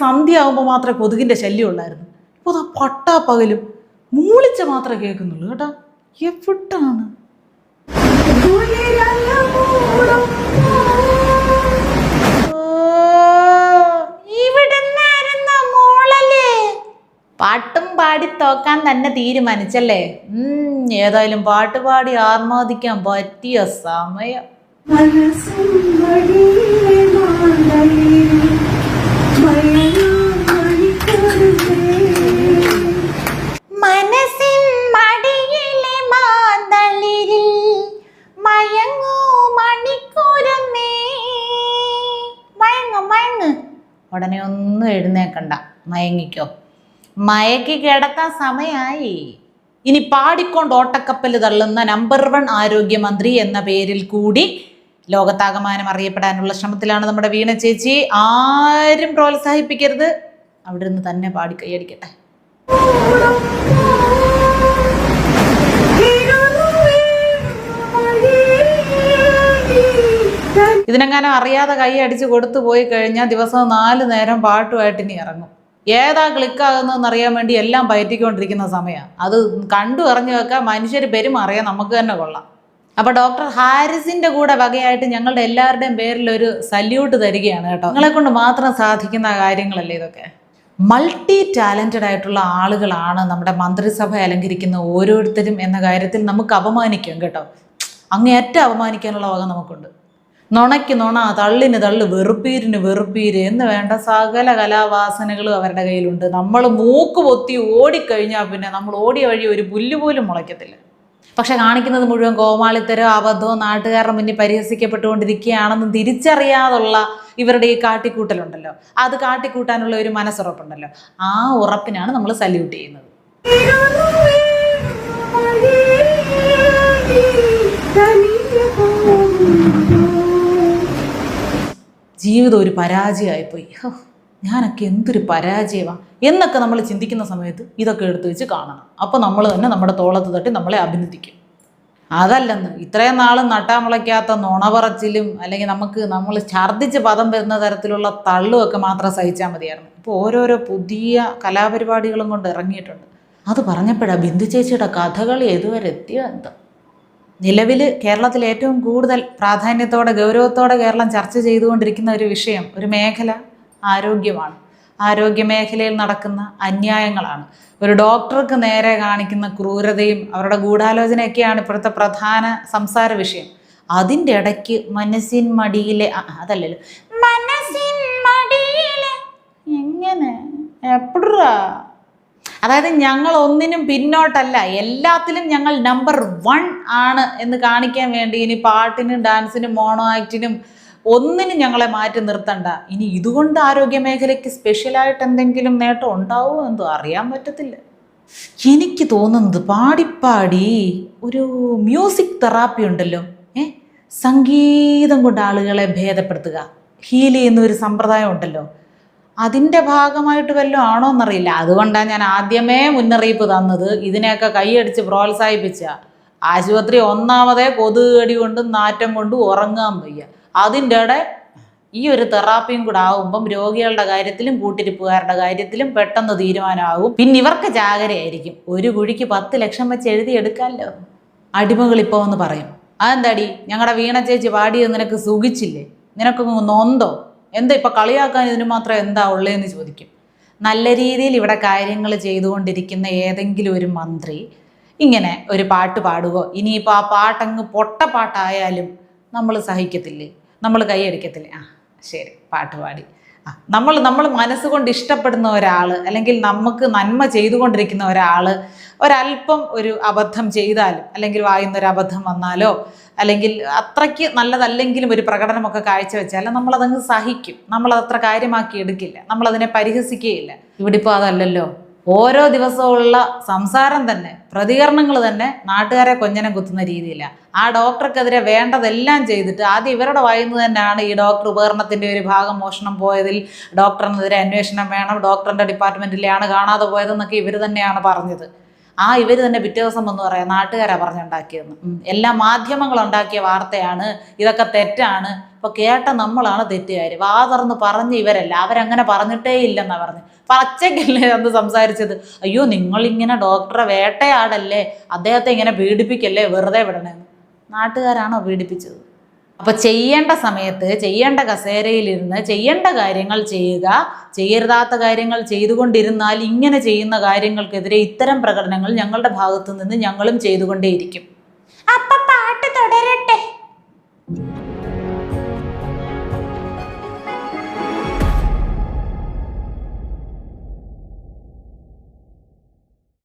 സന്ധ്യ ആകുമ്പോൾ മാത്രമേ കൊതുകിന്റെ ശല്യം ഉള്ളായിരുന്നു ഇപ്പോൾ അതാ പട്ടാ പകലും മൂളിച്ച മാത്രമേ കേൾക്കുന്നുള്ളൂ കേട്ടാ. എവിട്ടാണ്? പാട്ടും പാടി തോക്കാൻ തന്നെ തീരുമാനിച്ചല്ലേ? ഉം, ഏതായാലും പാട്ട് പാടി ആർമാദിക്കാൻ പറ്റിയ സമയം. മനസ്സും ഉടനെ ഒന്നും എഴുന്നേക്കണ്ട. മയങ്ങിക്കോ. മയക്കി കിടക്കാൻ സമയമായി ഇനി പാടിക്കൊണ്ട് ഓട്ടക്കപ്പൽ തള്ളുന്ന നമ്പർ വൺ ആരോഗ്യമന്ത്രി എന്ന പേരിൽ കൂടി ലോകത്താകമാനം അറിയപ്പെടാനുള്ള ശ്രമത്തിലാണ് നമ്മുടെ വീണ ചേച്ചി. ആരും പ്രോത്സാഹിപ്പിക്കരുത്. അവിടെ നിന്ന് തന്നെ പാടി കൈയടിക്കട്ടെ. ഇതിനെങ്ങാനും അറിയാതെ കൈ അടിച്ച് കൊടുത്തു പോയി കഴിഞ്ഞാൽ ദിവസം നാല് നേരം പാട്ടുമായിട്ട് ഇനി ഇറങ്ങും. ഏതാ ക്ലിക്കാകുന്നതെന്ന് അറിയാൻ വേണ്ടി എല്ലാം പയറ്റിക്കൊണ്ടിരിക്കുന്ന സമയമാണ് അത് കണ്ടു അറിഞ്ഞു വെക്കാൻ മനുഷ്യർ പെരുമാറിയാൽ നമുക്ക് തന്നെ കൊള്ളാം. അപ്പോൾ ഡോക്ടർ ഹാരിസിന്റെ കൂടെ വകയായിട്ട് ഞങ്ങളുടെ എല്ലാവരുടെയും പേരിൽ ഒരു സല്യൂട്ട് തരികയാണ് കേട്ടോ. നിങ്ങളെ കൊണ്ട് മാത്രം സാധിക്കുന്ന കാര്യങ്ങളല്ലേ ഇതൊക്കെ? മൾട്ടി ടാലന്റഡ് ആയിട്ടുള്ള ആളുകളാണ് നമ്മുടെ മന്ത്രിസഭ അലങ്കരിക്കുന്ന ഓരോരുത്തരും എന്ന കാര്യത്തിൽ നമുക്ക് അപമാനിക്കാം കേട്ടോ. അങ്ങേയറ്റം അപമാനിക്കാനുള്ള വക നമുക്കുണ്ട്. നുണയ്ക്ക് നുണ തള്ളിന് തള്ളു വെറുപ്പീരിന് വെറുപ്പീര് എന്ന് വേണ്ട സകല കലാവാസനകളും അവരുടെ കയ്യിലുണ്ട്. നമ്മൾ മൂക്ക് പൊത്തി ഓടിക്കഴിഞ്ഞാൽ പിന്നെ നമ്മൾ ഓടിയ വഴി ഒരു പുല്ല് പോലും മുളയ്ക്കത്തില്ല. പക്ഷെ കാണിക്കുന്നത് മുഴുവൻ കോമാളിത്തരോ അബദ്ധവും നാട്ടുകാരുടെ മുന്നിൽ പരിഹസിക്കപ്പെട്ടുകൊണ്ടിരിക്കുകയാണെന്ന് തിരിച്ചറിയാതുള്ള ഇവരുടെ ഈ കാട്ടിക്കൂട്ടലുണ്ടല്ലോ. അത് കാട്ടിക്കൂട്ടാനുള്ള ഒരു മനസ്സുറപ്പുണ്ടല്ലോ. ആ ഉറപ്പിനാണ് നമ്മൾ സല്യൂട്ട് ചെയ്യുന്നത്. ജീവിതം ഒരു പരാജയമായിപ്പോയി. ഞാനൊക്കെ എന്തൊരു പരാജയമാണ് എന്നൊക്കെ നമ്മൾ ചിന്തിക്കുന്ന സമയത്ത് ഇതൊക്കെ എടുത്തു വെച്ച് കാണണം. അപ്പോൾ നമ്മൾ തന്നെ നമ്മുടെ തോളത്ത് തട്ടി നമ്മളെ അഭിനന്ദിക്കും. അതല്ലെന്ന് ഇത്രയും നാൾ നട്ടാമുളയ്ക്കാത്ത നുണ പറച്ചിലും അല്ലെങ്കിൽ നമുക്ക് നമ്മൾ ഛർദ്ദിച്ച് പദം വരുന്ന തരത്തിലുള്ള തള്ളുമൊക്കെ മാത്രം സഹിച്ചാൽ മതിയായിരുന്നു. ഇപ്പോൾ ഓരോരോ പുതിയ കലാപരിപാടികളും കൊണ്ട് ഇറങ്ങിയിട്ടുണ്ട്. അത് പറഞ്ഞപ്പോഴാണ് ബിന്ദു ചേച്ചിയുടെ കഥകൾ ഇതുവരെ എത്തിയോ എന്തോ നിലവിൽ കേരളത്തിൽ ഏറ്റവും കൂടുതൽ പ്രാധാന്യത്തോടെ ഗൗരവത്തോടെ കേരളം ചർച്ച ചെയ്തുകൊണ്ടിരിക്കുന്ന ഒരു വിഷയം ഒരു മേഖല ആരോഗ്യമാണ്. ആരോഗ്യ മേഖലയിൽ നടക്കുന്ന അന്യായങ്ങളാണ്. ഒരു ഡോക്ടർക്ക് നേരെ കാണിക്കുന്ന ക്രൂരതയും അവരുടെ ഗൂഢാലോചനയൊക്കെയാണ് ഇപ്പോഴത്തെ പ്രധാന സംസാര വിഷയം. അതിന്റെ ഇടയ്ക്ക് മനസ്സിൻ മടിയിലെ അതല്ലല്ലോ. മനസ്സിൻ മടിയിലെ എങ്ങനെ? എപ്പോഴാ അതായത് ഞങ്ങൾ ഒന്നിനും പിന്നോട്ടല്ല. എല്ലാത്തിലും ഞങ്ങൾ നമ്പർ വൺ ആണ് എന്ന് കാണിക്കാൻ വേണ്ടി ഇനി പാട്ടിനും ഡാൻസിനും മോണോ ആക്ടിനും ഒന്നിനും ഞങ്ങളെ മാറ്റി നിർത്തണ്ട. ഇനി ഇതുകൊണ്ട് ആരോഗ്യ മേഖലയ്ക്ക് സ്പെഷ്യലായിട്ട് എന്തെങ്കിലും നേട്ടം ഉണ്ടാവുമോ എന്തോ അറിയാൻ പറ്റത്തില്ല. എനിക്ക് തോന്നുന്നത് പാടിപ്പാടി ഒരു മ്യൂസിക് തെറാപ്പി ഉണ്ടല്ലോ. ഏ? സംഗീതം കൊണ്ട് ആളുകളെ ഭേദപ്പെടുത്തുക. ഹീൽ ചെയ്യുന്ന ഒരു സമ്പ്രദായം ഉണ്ടല്ലോ. അതിന്റെ ഭാഗമായിട്ട് വല്ലതും ആണോ എന്നറിയില്ല. അതുകൊണ്ടാണ് ഞാൻ ആദ്യമേ മുന്നറിയിപ്പ് തന്നത്. ഇതിനെയൊക്കെ കൈയടിച്ച് പ്രോത്സാഹിപ്പിച്ച ആശുപത്രി ഒന്നാമതേ കൊതുക് കടി കൊണ്ടും നാറ്റം കൊണ്ടും ഉറങ്ങാൻ വയ്യ. അതിന്റെ ഇടെ ഈ ഒരു തെറാപ്പിയും കൂടെ ആകുമ്പം രോഗികളുടെ കാര്യത്തിലും കൂട്ടിരിപ്പുകാരുടെ കാര്യത്തിലും പെട്ടെന്ന് തീരുമാനമാകും. പിന്നെ ഇവർക്ക് ജാഗരയായിരിക്കും ഒരു കുഴിക്ക് പത്ത് ലക്ഷം വെച്ച് എഴുതി എടുക്കാമല്ലോ അടിമകൾ ഇപ്പോൾ ഒന്ന് പറയും. അതെന്താടി? ഞങ്ങളുടെ വീണ ചേച്ചി പാടിയത് നിനക്ക് സുഖിച്ചില്ലേ? നിനക്കൊന്ന് നൊന്തോ എന്താ ഇപ്പം കളിയാക്കാൻ ഇതിന് മാത്രം എന്താ ഉള്ളതെന്ന് ചോദിക്കും. നല്ല രീതിയിൽ ഇവിടെ കാര്യങ്ങൾ ചെയ്തുകൊണ്ടിരിക്കുന്ന ഏതെങ്കിലും ഒരു മന്ത്രി ഇങ്ങനെ ഒരു പാട്ട് പാടുകയോ ഇനിയിപ്പോൾ ആ പാട്ടങ്ങ് പൊട്ടപ്പാട്ടായാലും നമ്മൾ സഹിക്കത്തില്ലേ? നമ്മൾ കൈയടിക്കത്തില്ലേ? ആ ശരി പാട്ട് പാടി. നമ്മൾ നമ്മൾ മനസ്സുകൊണ്ട് ഇഷ്ടപ്പെടുന്ന ഒരാൾ അല്ലെങ്കിൽ നമുക്ക് നന്മ ചെയ്തുകൊണ്ടിരിക്കുന്ന ഒരാൾ ഒരല്പം ഒരു അബദ്ധം ചെയ്താലും അല്ലെങ്കിൽ വായുന്ന ഒരു അബദ്ധം വന്നാലോ അല്ലെങ്കിൽ അത്രയ്ക്ക് നല്ലതല്ലെങ്കിലും ഒരു പ്രകടനമൊക്കെ കാഴ്ചവെച്ചാലും നമ്മളതങ്ങ് സഹിക്കും. നമ്മളത് അത്ര കാര്യമാക്കി എടുക്കില്ല. നമ്മളതിനെ പരിഹസിക്കുകയില്ല. ഇവിടെ ഇപ്പോൾ അതല്ലല്ലോ. ഓരോ ദിവസമുള്ള സംസാരം തന്നെ പ്രതികരണങ്ങൾ തന്നെ നാട്ടുകാരെ കൊഞ്ഞനം കുത്തുന്ന രീതിയിലാണ് ആ ഡോക്ടർക്കെതിരെ വേണ്ടതെല്ലാം ചെയ്തിട്ട് ആദ്യം ഇവരുടെ വായിന്ന് തന്നെയാണ് ഈ ഡോക്ടർ ഉപകരണത്തിന്റെ ഒരു ഭാഗം മോഷണം പോയതിൽ ഡോക്ടറിനെതിരെ അന്വേഷണം വേണം ഡോക്ടറിന്റെ ഡിപ്പാർട്ട്മെന്റിലെയാണ് കാണാതെ പോയതെന്നൊക്കെ ഇവർ തന്നെയാണ് പറഞ്ഞത്. ആ ഇവർ തന്നെ പിറ്റേ ദിവസം വന്ന് പറയാം നാട്ടുകാരാ പറഞ്ഞുണ്ടാക്കിയെന്ന് എല്ലാ മാധ്യമങ്ങളുണ്ടാക്കിയ വാർത്തയാണ് ഇതൊക്കെ തെറ്റാണ്. ഇപ്പൊ കേട്ട നമ്മളാണ് തെറ്റുകാർ വാ തുറന്ന് പറഞ്ഞ് ഇവരല്ല അവരങ്ങനെ പറഞ്ഞിട്ടേ ഇല്ലെന്നാ പറഞ്ഞു. പച്ചക്കല്ലേ അന്ന് സംസാരിച്ചത്? അയ്യോ നിങ്ങളിങ്ങനെ ഡോക്ടറെ വേട്ടയാടല്ലേ അദ്ദേഹത്തെ ഇങ്ങനെ പീഡിപ്പിക്കല്ലേ വെറുതെ വിടണേന്ന്. നാട്ടുകാരാണോ പീഡിപ്പിച്ചത്? അപ്പൊ ചെയ്യേണ്ട സമയത്ത് ചെയ്യേണ്ട കസേരയിലിരുന്ന് ചെയ്യേണ്ട കാര്യങ്ങൾ ചെയ്യുക ചെയ്യരുതാത്ത കാര്യങ്ങൾ ചെയ്തുകൊണ്ടിരുന്നാൽ ഇങ്ങനെ ചെയ്യുന്ന കാര്യങ്ങൾക്കെതിരെ ഇത്തരം പ്രകടനങ്ങൾ ഞങ്ങളുടെ ഭാഗത്തു നിന്ന് ഞങ്ങളും ചെയ്തുകൊണ്ടേയിരിക്കും. അപ്പൊ